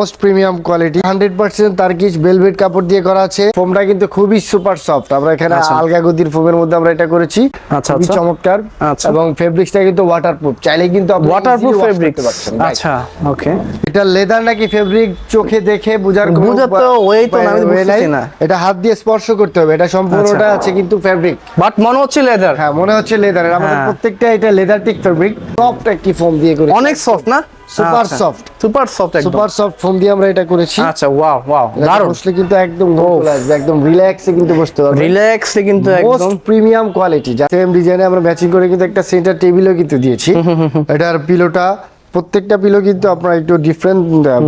Most premium quality. Hundred percent Turkish velvet কাপড় দিয়ে করা আছে। ফোমটা কিন্তু খুবই সুপার সফট। আমরা এখানে আচ্ছা। আলগা গদির ফোমের মধ্যে আমরা এটা করেছি। আচ্ছা, খুবই আচ্ছা। চমৎকার। এবং ফেব্রিক্সটা কিন্তু ওয়াটারপ্রুফ চাইলে কিন্তু আপনি ওয়াটারপ্রুফ ফেব্রিক. আচ্ছা ওকে এটা লেদার নাকি ফেব্রিক চোখে দেখে বুঝার কোনো বুঝার তো উপায়- তো আমি উপায় না। এটা হাত দিয়ে স্পর্শ করতে হবে। এটা সম্পূর্ণটা। আছে কিন্তু ফেব্রিক বাট মনে হচ্ছে লেদার হ্যাঁ মনে হচ্ছে লেদারের আমাদের হ্যাঁ। প্রত্যেকটা এটা লেদার টিক ফেব্রিক সফট একটি ফোম দিয়ে অনেক সফট না? Super soft. সুপার সফট একদম। সুপার সফট ফোম দিয়ে আমরা এটা করেছি। আচ্ছা ওয়াও ওয়াও দারুণ। বসলে কিন্তু একদম ঘুম একদম রিল্যাক্সে কিন্তু বসতে পারবে রিল্যাক্সে কিন্তু একদম। প্রিমিয়াম কোয়ালিটি যা সেম ডিজাইনে আমরা ম্যাচিং করে কিন্তু একটা সেন্টার টেবিলও কিন্তু দিয়েছি। এটার পিলোটা প্রত্যেকটা পিলো কিন্তু আপনার একটু ডিফারেন্ট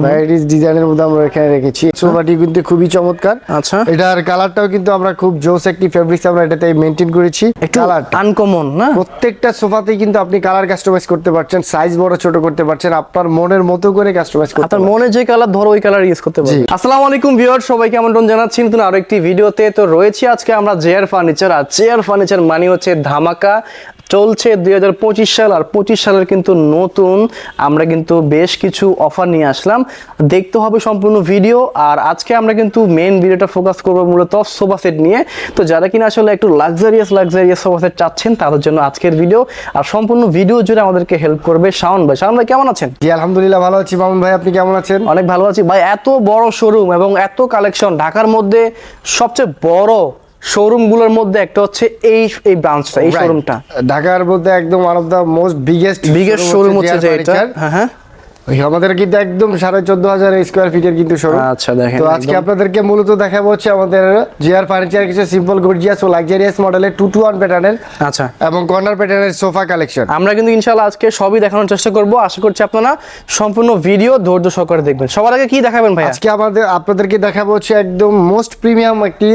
ভ্যারাইটিস ডিজাইনের মধ্যে আমরা এখানে রেখেছি। সোফাটি কিন্তু খুবই চমৎকার। আচ্ছা। এটার কালারটাও কিন্তু আমরা খুব জোস একটি ফেব্রিক্স আমরা এটাতে মেনটেন করেছি। কালার আনকমন না? প্রত্যেকটা সোফাতেই কিন্তু আপনি কালার কাস্টমাইজ করতে পারছেন সাইজ বড় ছোট করতে পারছেন আপনার মনের মতো করে কাস্টমাইজ করতে আপনার পারছেন মনে যে কালার ধরো ওই কালার ইউজ করতে পারবেন আসসালামু আলাইকুম ভিউয়ার সবাইকে আমন্ত্রণ জানাচ্ছি নতুন আরও একটি ভিডিওতে তো রয়েছে আজকে আমরা জেয়ার ফার্নিচার আর জেয়ার ফার্নিচার মানে হচ্ছে ধামাকা। চলছে দুই হাজার পঁচিশ সাল আর পঁচিশ সালের কিন্তু নতুন। আমরা কিন্তু বেশ কিছু অফার নিয়ে আসলাম। দেখতে হবে সম্পূর্ণ ভিডিও আর আজকে আমরা কিন্তু মেন ভিডিওটা ফোকাস করব মূলত সোফা সেট নিয়ে। তো যারা কিনা আসলে একটু লাক্সারিয়াস লাক্সারিয়াস সোফা সেট চাচ্ছেন তাদের জন্য আজকের ভিডিও আর সম্পূর্ণ ভিডিও জুড়ে আমাদেরকে হেল্প করবে শাওন ভাই। শাওন ভাই কেমন আছেন? জি আলহামদুলিল্লাহ ভালো আছি। মামুন ভাই আপনি কেমন আছেন? অনেক ভালো আছি। ভাই এত বড় শোরুম এবং এত কালেকশন ঢাকার মধ্যে সবচেয়ে বড় শোরুমগুলোর মধ্যে একটা হচ্ছে এই এই ব্রাঞ্চটা এই শোরুমটা ঢাকার মধ্যে একদম one of the most biggest biggest showroom হচ্ছে যে এটা। হ্যাঁ হ্যাঁ। আমাদের কিন্তু একদম সাড়ে চোদ্দ হাজার স্কোয়ার ফিটের কিন্তু শোরুম আচ্ছা, দেখেন, তো আজকে আপনাদেরকে মূলত দেখাবো হচ্ছে আমাদের জিআর ফার্নিচার কিছু সিম্পল গর্জিয়াস ও লাক্সারিয়াস মডেলের টু টু ওয়ান প্যাটার্নের আচ্ছা। এবং কর্নার প্যাটার্নের সোফা কালেকশন আমরা কিন্তু ইনশাআল্লাহ আজকে সবই দেখানোর চেষ্টা করব। আশা করছি আপনারা সম্পূর্ণ ভিডিও ধৈর্য সহকারে দেখবেন। সবার আগে কি দেখাবেন ভাই আজকে আমাদের আপনাদেরকে দেখাবো হচ্ছে একদম মোস্ট প্রিমিয়াম একটি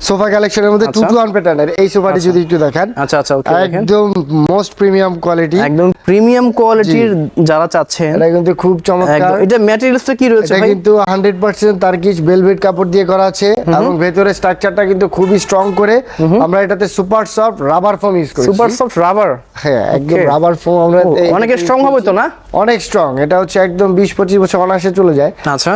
সোফা কালেকশনের মধ্যে টু আচ্ছা। টু ওয়ান প্যাটার্নের এই সোফাটি যদি একটু দেখান আচ্ছা আচ্ছা ওকে একদম মোস্ট প্রিমিয়াম কোয়ালিটি একদম প্রিমিয়াম কোয়ালিটির যারা চাচ্ছেন এটা কিন্তু খুব চমৎকার। এটা ম্যাটেরিয়ালসটা কি রয়েছে এটা ভাই? কিন্তু হান্ড্রেড পার্সেন্ট তার্কিশ বেলভেট কাপড় দিয়ে করা আছে এবং ভেতরে স্ট্রাকচারটা কিন্তু খুবই স্ট্রং করে আমরা এটাতে super soft rubber foam use করি সুপার সফট রাবার হ্যাঁ একদম রাবার ফোম আমরা অনেক স্ট্রং হবে তো না? অনেক স্ট্রং এটা হচ্ছে একদম বিশ পঁচিশ বছর অনায়াসে চলে যায়। আচ্ছা।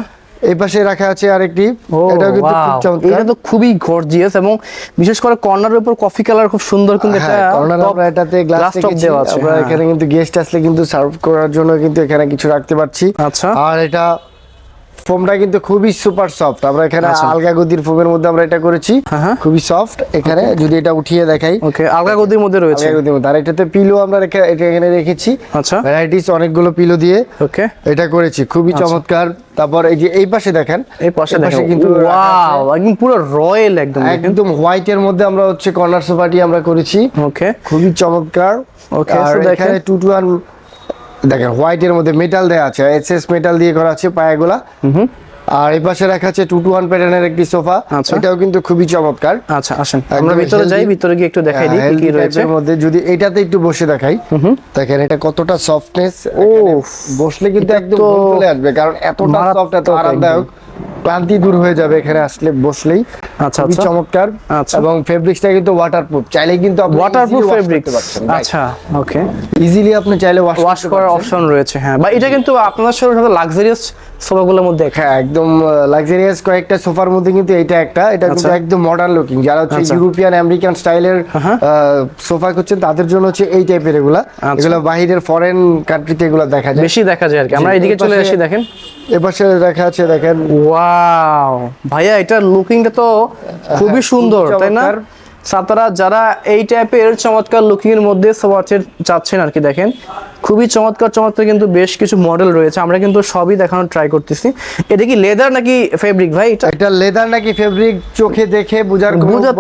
এই পাশে রাখা আছে আরেকটি। এটাও কিন্তু খুব চমৎকার। এটা তো খুবই গর্জিয়াস এবং বিশেষ করে কর্নারের উপর কফি কালার খুব সুন্দর কিন্তু এটা হ্যাঁ কর্নার আমরা এটাতে গ্লাস টপ দেওয়া আছে আমরা হ্যাঁ। এখানে কিন্তু গেস্ট আসলে কিন্তু সার্ভ করার জন্য কিন্তু এখানে কিছু রাখতে পারছি। আচ্ছা। আর এটা ফোমটা কিন্তু খুবই সুপার সফট। আমরা এখানে আচ্ছা। আলগা গদির ফোমের মধ্যে আমরা এটা করেছি। হ্যাঁ, হ্যাঁ। খুবই সফট। এখানে যদি এটা উঠিয়ে দেখাই। ওকে আলগা গদির মধ্যে রয়েছে। আলগা গদির মধ্যে। আর এটাতে পিলো আমরা রেখে- এটা এখানে রেখেছি। আচ্ছা। ভ্যারাইটিস অনেকগুলো পিলো দিয়ে ওকে এটা করেছি। খুবই চমৎকার। তারপর এই যে এই পাশে দেখেন। এই পাশে দেখো কিন্তু ওয়াও একদম পুরো রয়্যাল একদম দেখেন। একদম হোয়াইটের মধ্যে আমরা হচ্ছে কর্নার সোফাটি আমরা করেছি। ওকে খুবই চমৎকার। ওকে আর এখানে টু টু ওয়ান দেখেন হোয়াইটের মধ্যে মেটাল দেওয়া আছে এসএস মেটাল দিয়ে করা আছে পায়াগুলা। আর এই পাশে রাখা আছে টু টু ওয়ান প্যাটার্নের একটি সোফা। আচ্ছা। এটাও কিন্তু খুবই চমৎকার। আচ্ছা আসেন আমরা ভিতরে যাই ভিতরে গিয়ে একটু দেখাই দিই কি কি রয়েছে। এর মধ্যে। যদি এটাতে একটু বসে দেখাই দেখেন এটা কতটা সফটনেস ও বসলে কিন্তু একদম চলে আসবে কারণ এতটা সফট এত আরামদায়ক। ক্লান্তি দূর হয়ে যাবে এখানে আসলে বসলেই। আচ্ছা, খুবই আচ্ছা। চমৎকার। আচ্ছা। এবং ফেব্রিক্সটা কিন্তু ওয়াটারপ্রুফ চাইলে কিন্তু আপনি ওয়াটারপ্রুফ ফেব্রিক আচ্ছা ওকে ইজিলি আপনি চাইলে ওয়াশ করার অপশন রয়েছে হ্যাঁ। বা এটা কিন্তু আপনার সাথে লাক্সারিয়াস সোফাগুলোর মধ্যে হ্যাঁ একদম লাক্সারিয়াস কয়েকটা সোফার মধ্যে কিন্তু এটা একটা। এটা কিন্তু আচ্ছা। একদম মডার্ন লুকিং যারা হচ্ছে। ইউরোপিয়ান আমেরিকান স্টাইলের। সোফা করছেন তাদের জন্য হচ্ছে এই টাইপের এগুলা। আচ্ছা। এগুলো বাহিরের ফরেন কান্ট্রিতে এগুলো দেখা যায়। বেশি দেখা যায় আর কি। আমরা এদিকে চলে আসি দেখেন। এপাশে দেখা আছে দেখেন ওয়াও ভাইয়া এটার লুকিংটা তো খুবই সুন্দর তাই না। সাতারা যারা এই টাইপের চমৎকার লুকিং এর মধ্যে সবার চাচ্ছেন আর কি দেখেন। খুবই চমৎকার চমৎকার কিন্তু বেশ কিছু মডেল রয়েছে। আমরা কিন্তু সবই দেখানোর ট্রাই করতেছি। এটা কি লেদার নাকি ফেব্রিক ভাই? এটা লেদার নাকি ফেব্রিক চোখে দেখে বুঝার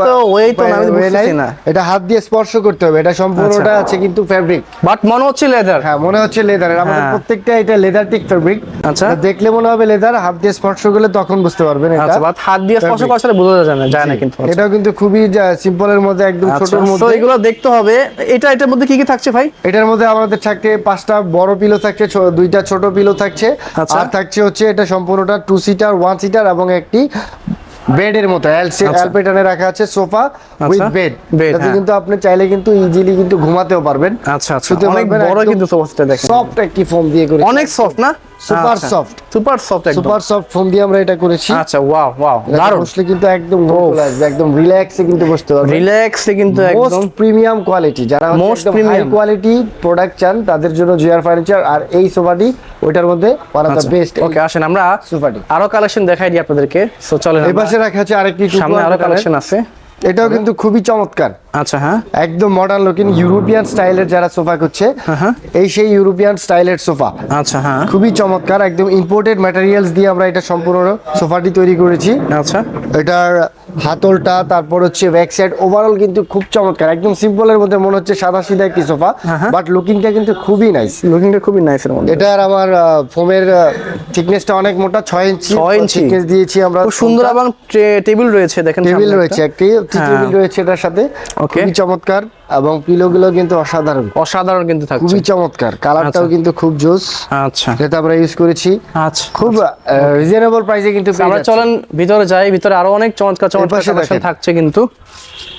তো way তো আমি বুঝতেছি না। এটা হাত দিয়ে স্পর্শ করতে হবে। এটা সম্পূর্ণটা আচ্ছা। আছে কিন্তু ফেব্রিক বাট মনে হচ্ছে লেদার হ্যাঁ মনে হচ্ছে লেদারের আমাদের হ্যাঁ। প্রত্যেকটা এটা লেদার টিক ফেব্রিক আচ্ছা। দেখলে মনে হবে লেদার হাত দিয়ে স্পর্শ করলে তখন বুঝতে পারবেন এটা আচ্ছা বাট হাত দিয়ে স্পর্শ fabric। করা ছাড়া বোঝা যায় না যায় না কিন্তু। এটাও কিন্তু খুবই সিম্পলের মধ্যে একদম আচ্ছা ছোটর তো মধ্যে। এগুলো দেখতে হবে। এটা এটার মধ্যে কি কি থাকছে ভাই? এটার মধ্যে আমাদের থাকতে পাঁচটা বড় পিলো থাকছে দুইটা ছোট পিলো থাকছে আচ্ছা। আর থাকছে হচ্ছে এটা সম্পূর্ণটা টু সিটার ওয়ান সিটার এবং একটি বেডের মতো এল আচ্ছা। রাখা আছে সোফা উইথ। বেড এটাতে হ্যাঁ। কিন্তু আপনি চাইলে কিন্তু ইজিলি কিন্তু ঘুমাতেও পারবেন আচ্ছা আচ্ছা অনেক বড় কিন্তু সোফাটা দেখেন সফট একটি ফোম দিয়ে করে অনেক সফট না সুপার সফট সুপার সফট একদম। সুপার সফট ফোম দিয়ে আমরা এটা করেছি। আচ্ছা ওয়াও ওয়াও দারুণ। বসলে কিন্তু একদম চলে একদম রিল্যাক্সে কিন্তু বসতে পারবে রিল্যাক্সে কিন্তু একদম। মোস্ট প্রিমিয়াম কোয়ালিটি যারা মোস্ট প্রিমিয়াম কোয়ালিটি প্রোডাক্ট চান তাদের জন্য জিআর ফার্নিচার আর এই সোফাটি ওইটার মধ্যে one of the best okay আসেন আমরা সোফাটি। আরও কালেকশন দেখাই দিই আপনাদেরকে। সো চলেন এই পাশে রাখা আছে আরেকটি সামনে আরও কালেকশন আছে। এটাও কিন্তু খুবই চমৎকার। আচ্ছা হ্যাঁ। একদম মডার্ন লুকিং ইউরোপিয়ান স্টাইলের যারা সোফা করছে হ্যাঁ। এই সেই ইউরোপিয়ান স্টাইলের সোফা। আচ্ছা হ্যাঁ। খুবই চমৎকার একদম ইম্পোর্টেড ম্যাটেরিয়ালস দিয়ে আমরা এটা সম্পূর্ণ সোফাটি তৈরি করেছি। আচ্ছা। এটার হাতলটা তারপর হচ্ছে ব্যাক সাইড ওভারঅল কিন্তু খুব চমৎকার একদম সিম্পলের মধ্যে মনে হচ্ছে সাদা সিধা একটি সোফা হ্যাঁ, বাট লুকিংটা কিন্তু খুবই নাইস লুকিংটা খুবই নাইস এর মধ্যে। এটার আমার ফোমের থিকনেসটা অনেক মোটা ছয় ইঞ্চি ছয় ইঞ্চি। thickness দিয়েছি আমরা। খুব সুন্দর এবং টেবিল রয়েছে দেখেন টেবিল রয়েছে একটি। হ্যাঁ। টেবিল রয়েছে এটার সাথে। খুবই চমৎকার এবং পিলো গুলো কিন্তু অসাধারণ। অসাধারণ কিন্তু থাকছে। খুবই চমৎকার। কালারটাও আচ্ছা। কিন্তু খুব জোস। আচ্ছা। যেটা আমরা ইউজ করেছি। আচ্ছা। খুব রিজনেবল প্রাইসে কিন্তু আমরা চলেন ভিতরে যাই। ভিতরে আরও অনেক চমৎকার চমৎকার থাকছে কিন্তু।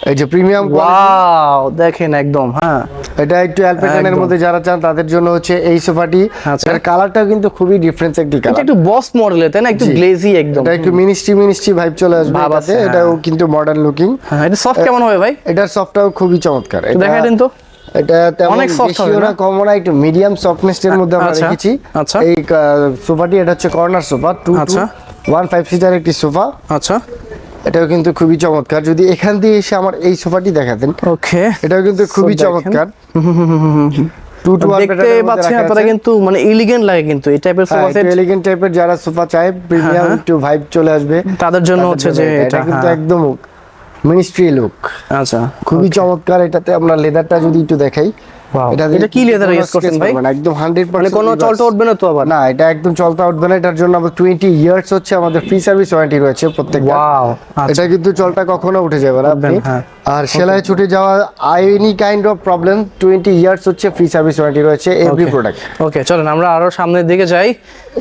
এই যে প্রিমিয়াম ওয়াও দেখেন একদম হ্যাঁ। এটা একটু অ্যালপেটানের মধ্যে যারা চান তাদের জন্য হচ্ছে এই সোফাটি। আচ্ছা। এর কালারটাও কিন্তু খুবই ডিফারেন্স একটি এটা কালার। একটু বস মডেলের তাই না? একটু গ্লেজি একদম। এটা একটু মিনিস্ট্রি মিনিস্ট্রি ভাইব চলে আসবে এটাতে। আছে, হ্যাঁ। এটাও কিন্তু মডার্ন লুকিং হ্যাঁ এটা সফট কেমন হবে ভাই? এটার সফটটাও খুবই চমৎকার। এটা- দেখাই দিন তো। এটা তেমন বেশিও না? কমও না একটু মিডিয়াম সফটনেস এর মধ্যে আমরা আচ্ছা, রেখেছি। আচ্ছা। এই সোফাটি এটা হচ্ছে কর্নার সোফা টু আচ্ছা। ওয়ান ফাইভ সিটার একটি সোফা। আচ্ছা। এটাও কিন্তু খুবই চমৎকার। যদি এখান দিয়ে এসে আমার এই সোফাটি দেখাতেন ওকে। এটাও কিন্তু খুবই চমৎকার। টু টু দেখতে পাচ্ছেন আপনারা কিন্তু মানে এলিগেন্ট লাগে কিন্তু এই টাইপের সোফা সেট এলিগেন্ট টাইপের যারা সোফা চায় প্রিমিয়াম হ্যাঁ। একটু ভাইব চলে আসবে। তাদের জন্য হচ্ছে যে এটা। এটা এটা কিন্তু হ্যাঁ। একদম মিনিস্ট্রি লুক আচ্ছা খুবই চমৎকার এটাতে আমরা লেদারটা যদি একটু দেখাই। এটা কি করছেন ভাই? একদম হান্ড্রেড মানে কোনো চলটা উঠবে না তো আবার? না এটা একদম চলতে উঠবে না এটার জন্য আমাদের টোয়েন্টি ইয়ার্স হচ্ছে আমাদের ফ্রি সার্ভিস ওয়ারেন্টি রয়েছে প্রত্যেকটা। ওয়াও এটা কিন্তু চলটা কখনো উঠে যাবে না আপনি। আর সেলাই ছুটে যাওয়া any kind of problem twenty years হচ্ছে ফ্রি সার্ভিস ওয়ারেন্টি রয়েছে এভরি প্রোডাক্ট ওকে চলেন আমরা আরও সামনের দিকে যাই।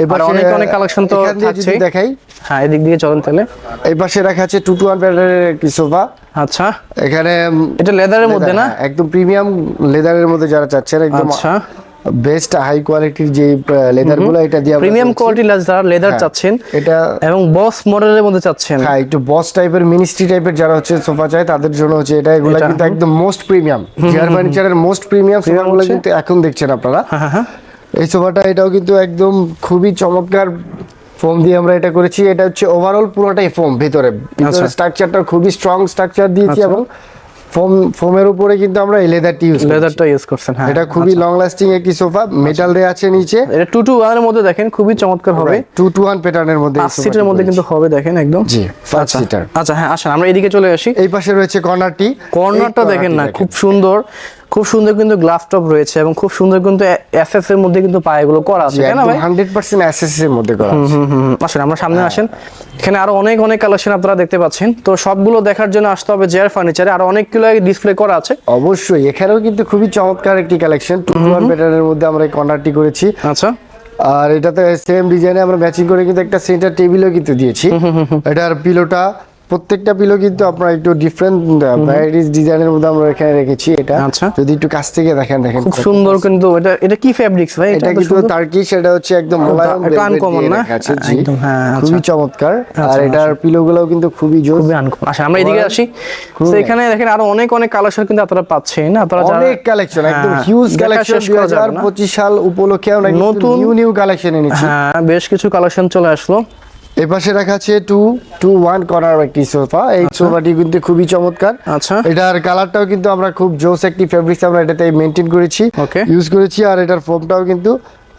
এবার অনেক অনেক কালেকশন তো থাকছে। দেখাই। হ্যাঁ এদিক দিয়ে চলেন তাহলে। এই পাশে রাখা আছে টু টু ওয়ান প্যাটার্নের একটি সোফা আচ্ছা। এখানে এটা লেদারের মধ্যে না? হ্যাঁ, একদম প্রিমিয়াম লেদারের মধ্যে যারা চাচ্ছেন একদম আচ্ছা। বেস্ট হাই কোয়ালিটির যে লেদারগুলো এটা দিয়ে প্রিমিয়াম কোয়ালিটি লেদার লেদার হ্যাঁ, চাচ্ছেন এটা এবং বস মডেলের মধ্যে চাচ্ছেন। হ্যাঁ একটু বস টাইপের মিনিস্ট্রি টাইপের যারা হচ্ছে সোফা চায় তাদের জন্য হচ্ছে এটা এগুলো কিন্তু একদম মোস্ট প্রিমিয়াম। চেয়ার ফার্নিচারের মোস্ট প্রিমিয়াম সোফাগুলো? কিন্তু এখন দেখছেন আপনারা। হ্যাঁ। এই সোফাটা এটাও কিন্তু একদম খুবই চমৎকার ফোম দিয়ে আমরা এটা করেছি। এটা হচ্ছে ওভারঅল পুরোটাই ফোম ভিতরে। ভিতরে আচ্ছা। স্ট্রাকচারটা খুবই স্ট্রং স্ট্রাকচার দিয়েছি আচ্ছা। এবং ফোম ফোমের উপরে কিন্তু আমরা এই লেদারটি ইউজ লেদারটা ইউজ করছেন হ্যাঁ। এটা খুবই লং লাস্টিং একটি সোফা মেটাল দেয়া আছে নিচে। এটা টু টু ওয়ানের মধ্যে দেখেন খুবই চমৎকার হবে। টু টু ওয়ান প্যাটার্নের মধ্যে পাঁচ সিটের মধ্যে কিন্তু হবে দেখেন একদম। জি পাঁচ আচ্ছা। সিটার আচ্ছা হ্যাঁ আসেন আমরা এদিকে চলে আসি। এই পাশে রয়েছে কর্নারটি কর্নারটা দেখেন না খুব সুন্দর। খুব সুন্দর কিন্তু গ্লাস টপ রয়েছে এবং খুব সুন্দর কিন্তু এসএস এর মধ্যে কিন্তু পায়েগুলো করা আছে তাই না ভাই? হান্ড্রেড পার্সেন্ট অ্যাসেসিস এর মধ্যে করা আছে। আসেন আমরা সামনে হ্যাঁ। আসেন। এখানে আরও অনেক অনেক কালেকশন আপনারা দেখতে পাচ্ছেন। তো সবগুলো দেখার জন্য আসতে হবে জেয়ার ফার্নিচারে আর অনেকগুলো ডিসপ্লে করা আছে। অবশ্যই এখানেও কিন্তু খুবই চমৎকার একটি কালেকশন টু টু ওয়ান প্যাটার্নের মধ্যে আমরা এই কর্নারটি করেছি। আচ্ছা। আর এটাতে সেম ডিজাইনে আমরা ম্যাচিং করে কিন্তু একটা সেন্টার টেবিলও কিন্তু দিয়েছি। এটার পিলোটা প্রত্যেকটা পিলো কিন্তু আপনার একটু ডিফারেন্ট ভ্যারাইটিস ডিজাইনের মধ্যে আমরা এখানে রেখেছি এটা। আচ্ছা। যদি একটু কাছ থেকে দেখেন দেখেন খুব সুন্দর কিন্তু এটা এটা কি ফেব্রিক্স ভাই? এটা কিন্তু? টার্কিশ এটা হচ্ছে একদম মোলায়েম এটা দিয়ে না? একদম, হ্যাঁ, আচ্ছা। খুবই চমৎকার আর আচ্ছা, এটার পিলোগুলোও কিন্তু খুবই জোর খুবই আনকমন আচ্ছা আমরা এদিকে আসি। তো এখানে দেখেন আরও অনেক অনেক কালেকশন কিন্তু আপনারা পাচ্ছেন। আপনারা অনেক কালেকশন একদম হিউজ কালেকশন শেষ দুই করা যাবে হাজার না। পঁচিশ সাল উপলক্ষে নতুন নতুন- নিউ নিউ কালেকশন এনেছি। হ্যাঁ বেশ কিছু কালেকশন চলে আসলো। এই পাশে রাখা আছে টু টু ওয়ান কর্নার একটি সোফা। এই সোফাটি কিন্তু খুবই চমৎকার। আচ্ছা। এটার কালারটাও কিন্তু আমরা খুব জোস একটি ফেব্রিক্স আমরা এটাতে মেনটেন করেছি Okay. ইউজ করেছি আর এটার ফোমটাও কিন্তু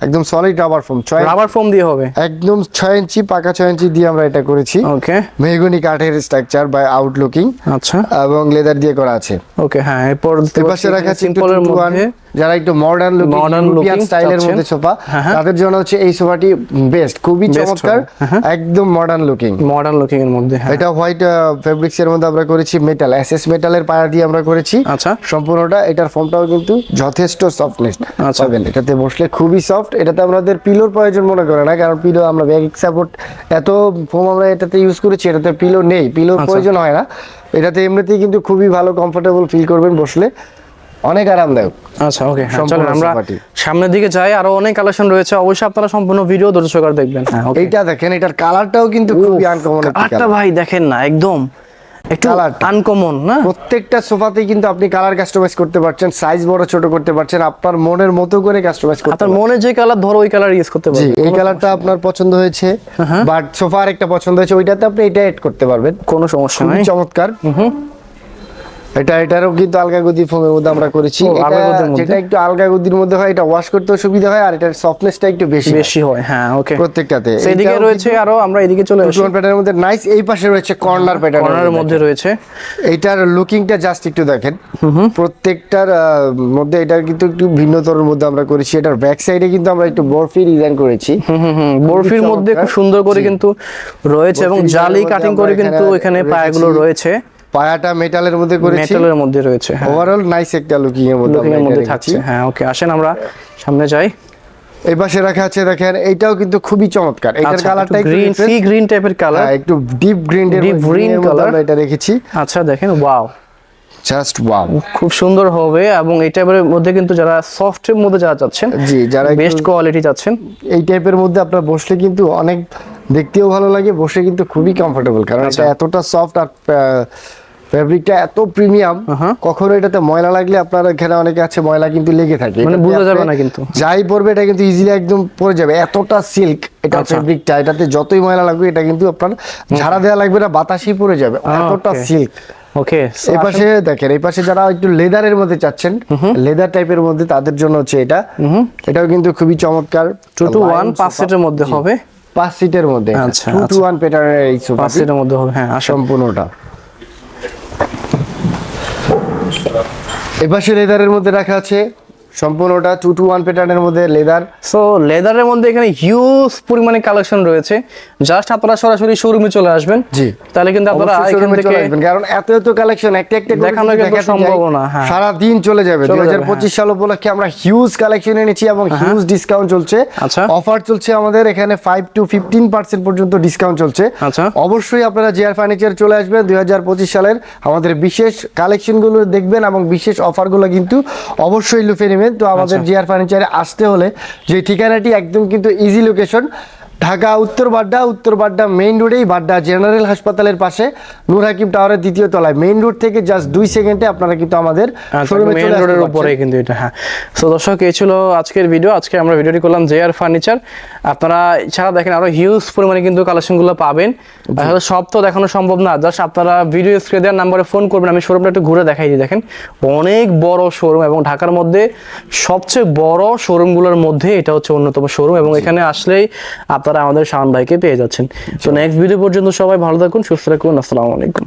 একদম সলিড রাবার ফোম ছয় রাবার ফোম দিয়ে হবে? একদম ছয় ইঞ্চি পাকা ছয় ইঞ্চি দিয়ে আমরা এটা করেছি। ওকে মেহগনি কাঠের স্ট্রাকচার বাই আউটলুকিং আচ্ছা। এবং লেদার দিয়ে করা আছে। ওকে হ্যাঁ এরপর এই পাশে রাখা আছে সিম্পলের মধ্যে যারা একটু মডার্ন লুকিং Modern ইউরোপিয়ান স্টাইলের মধ্যে সোফা হ্যাঁ, হ্যাঁ। তাদের জন্য হচ্ছে এই সোফাটি বেস্ট খুবই চমৎকার হ্যাঁ। একদম মডার্ন লুকিং মডার্ন লুকিং এর মধ্যে এটা হোয়াইট ফেব্রিক্স এর মধ্যে আমরা করেছি মেটাল এসএস মেটালের পায়া দিয়ে আমরা করেছি। আচ্ছা। সম্পূর্ণটা এটার ফোমটাও কিন্তু যথেষ্ট সফটনেস আচ্ছা। পাবেন এটাতে বসলে খুবই সফট এটাতে আমাদের পিলোর প্রয়োজন মনে করে না কারণ পিলো আমরা ব্যাগ সাপোর্ট এত ফোম আমরা এটাতে ইউজ করেছি এটাতে পিলো নেই পিলোর আচ্ছা। প্রয়োজন হয় না। এটাতে এমনিতেই কিন্তু খুবই ভালো কমফোর্টেবল ফিল করবেন বসলে। অনেক আরামদায়ক আচ্ছা ওকে চলেন আমরা সামনের দিকে যাই আরও অনেক কালেকশন রয়েছে অবশ্যই আপনারা সম্পূর্ণ ভিডিও সহকারে দেখবেন। হ্যাঁ এইটা দেখেন এটার কালারটাও কিন্তু খুবই আনকমন কালারটা ভাই দেখেন না একদম। একটু আনকমন না? প্রত্যেকটা সোফাতে কিন্তু আপনি কালার কাস্টমাইজ করতে পারছেন সাইজ বড় ছোট করতে পারছেন আপনার মনের মতো করে কাস্টমাইজ করতে আপনার পারছেন মনে যে কালার ধরো ওই কালার ইউজ করতে পারবেন। এই কালারটা আপনার পছন্দ হয়েছে হ্যাঁ, বাট সোফার একটা পছন্দ হয়েছে ওইটাতে আপনি এটা এড করতে পারবেন। কোনো সমস্যা নাই। চমৎকার। এটা এটারও কিন্তু আলগা গদি ফোমের মধ্যে আমরা করেছি। আলগা গদির মধ্যে? যেটা একটু আলগা গদির মধ্যে হয় এটা ওয়াশ করতেও সুবিধা হয় আর এটার সফটনেসটা একটু বেশি বেশি হয় হ্যাঁ ওকে প্রত্যেকটাতে। এটাও রয়েছে আরও আমরা এদিকে চলে আসি। টুটুয়ান প্যাটার্নের মধ্যে নাইস এই পাশে রয়েছে কর্নার প্যাটার্ন কর্নারের মধ্যে রয়েছে। এটার লুকিংটা জাস্ট একটু দেখেন। প্রত্যেকটার মধ্যে এটার কিন্তু একটু ভিন্নতরের মধ্যে আমরা করেছি। এটার ব্যাক সাইডে কিন্তু আমরা একটু বরফি ডিজাইন করেছি। হুম হুম বরফির মধ্যে খুব সুন্দর করে কিন্তু রয়েছে এবং জালি কাটিং করে কিন্তু এখানে। পায়াগুলো রয়েছে। পায়াটা মেটালের মধ্যে করেছি। মেটালের মধ্যে রয়েছে হ্যাঁ। ওভারঅল নাইস একটা লুকিং এর মধ্যে লুকিং আমরা এর মধ্যে। থাকছে হ্যাঁ ওকে আসেন আমরা সামনে যাই। এই পাশে রাখা আছে দেখেন এইটাও কিন্তু খুবই চমৎকার। এটার আচ্ছা কালারটা একটু গ্রিন সি গ্রিন টাইপের কালার হ্যাঁ, একটু ডিপ গ্রিন এর green color। আমরা এটা রেখেছি। আচ্ছা দেখেন ওয়াও জাস্ট ওয়াও খুব সুন্দর হবে এবং এই টাইপের মধ্যে কিন্তু যারা সফটের মধ্যে যারা চাচ্ছেন জি যারা বেস্ট কোয়ালিটি চাচ্ছেন এই টাইপের মধ্যে আপনার বসলে কিন্তু অনেক দেখতেও ভালো লাগে বসে কিন্তু খুবই কমফোর্টেবল কারণ আচ্ছা। এটা এতটা সফট আর ফ্যাব্রিকটা এত প্রিমিয়াম কখনো এটাতে ময়লা লাগলে আপনার এখানে অনেকে আছে ময়লা কিন্তু লেগে থাকে। মানে বোঝা যাবে না কিন্তু। যাই পরবে এটা কিন্তু ইজিলি একদম পরে যাবে। এতটা সিল্ক এটা আচ্ছা। ফ্যাব্রিকটা এটাতে যতই ময়লা লাগবে এটা কিন্তু আপনার ঝাড়া দেওয়া লাগবে না বাতাসই পরে যাবে। এতটা সিল্ক ওকে এই পাশে দেখেন এই পাশে যারা একটু লেদারের মধ্যে চাচ্ছেন লেদার টাইপের মধ্যে তাদের জন্য হচ্ছে এটা। এটাও কিন্তু খুবই চমৎকার। টু টু ওয়ান পাঁচ। সিটের মধ্যে হবে? পাঁচ সিটের মধ্যে। আচ্ছা, টু টু আচ্ছা। ওয়ান প্যাটার্নের এই সোফা সিটের মধ্যে হবে হ্যাঁ সম্পূর্ণটা। এপাশে লেদারের মধ্যে রাখা আছে সম্পূর্ণটা টু টু ওয়ান প্যাটার্নের মধ্যে লেদার সো লেদারের মধ্যে এখানে হিউজ পরিমাণে কালেকশন রয়েছে। জাস্ট আপনারা সরাসরি শোরুমে চলে আসবেন। জি। তাহলে কিন্তু আপনারা এখান থেকে চলে আসবেন। কারণ এত এত কালেকশন একটা একটা দেখানো কিন্তু সম্ভব না, হ্যাঁ। সারা দিন চলে যাবে। চলে দুই যাবে, হাজার পঁচিশ সাল উপলক্ষে আমরা হিউজ কালেকশন এনেছি এবং হিউজ ডিসকাউন্ট চলছে। আচ্ছা। অফার চলছে আমাদের এখানে ফাইভ টু ফিফটিন পার্সেন্ট পর্যন্ত ডিসকাউন্ট চলছে। আচ্ছা। অবশ্যই আপনারা জিআর ফার্নিচার চলে আসবেন। দুই হাজার পঁচিশ সালের আমাদের বিশেষ কালেকশনগুলো দেখবেন এবং বিশেষ অফারগুলো কিন্তু অবশ্যই লুফে নেবেন। তো আমাদের আচ্ছা। জিআর ফার্নিচারে আসতে হলে যে ঠিকানাটি একদম কিন্তু ইজি লোকেশন ঢাকা উত্তর বাড্ডা উত্তর বাড্ডা মেইন রোডেই বাড্ডা জেনারেল হাসপাতালের পাশে নূর হাকিম টাওয়ারের দ্বিতীয় তলায়। মেইন রোড থেকে জাস্ট দুই সেকেন্ডে আপনারা কিন্তু আমাদের মেইন রোডের উপরে কিন্তু এটা হ্যাঁ। সো দর্শক এই ছিল আজকের ভিডিও আজকে আমরা ভিডিওটি করলাম জে আর ফার্নিচার আপনারা এছাড়া দেখেন আরও হিউজ পরিমাণে কিন্তু কালেকশনগুলো পাবেন। আসলে সব তো দেখানো সম্ভব না। জাস্ট আপনারা ভিডিও স্ক্রিনে দেওয়ার নাম্বারে ফোন করবেন। আমি শোরুমটা একটু ঘুরে দেখাই দিই দেখেন। অনেক বড় শোরুম এবং ঢাকার মধ্যে সবচেয়ে বড় শোরুমগুলোর মধ্যে এটা হচ্ছে অন্যতম শোরুম এবং এখানে আসলেই আপনারা আমাদের শাহান ভাইকে পেয়ে যাচ্ছেন। তো নেক্সট ভিডিও পর্যন্ত সবাই ভালো থাকুন সুস্থ থাকুন আসসালামু আলাইকুম।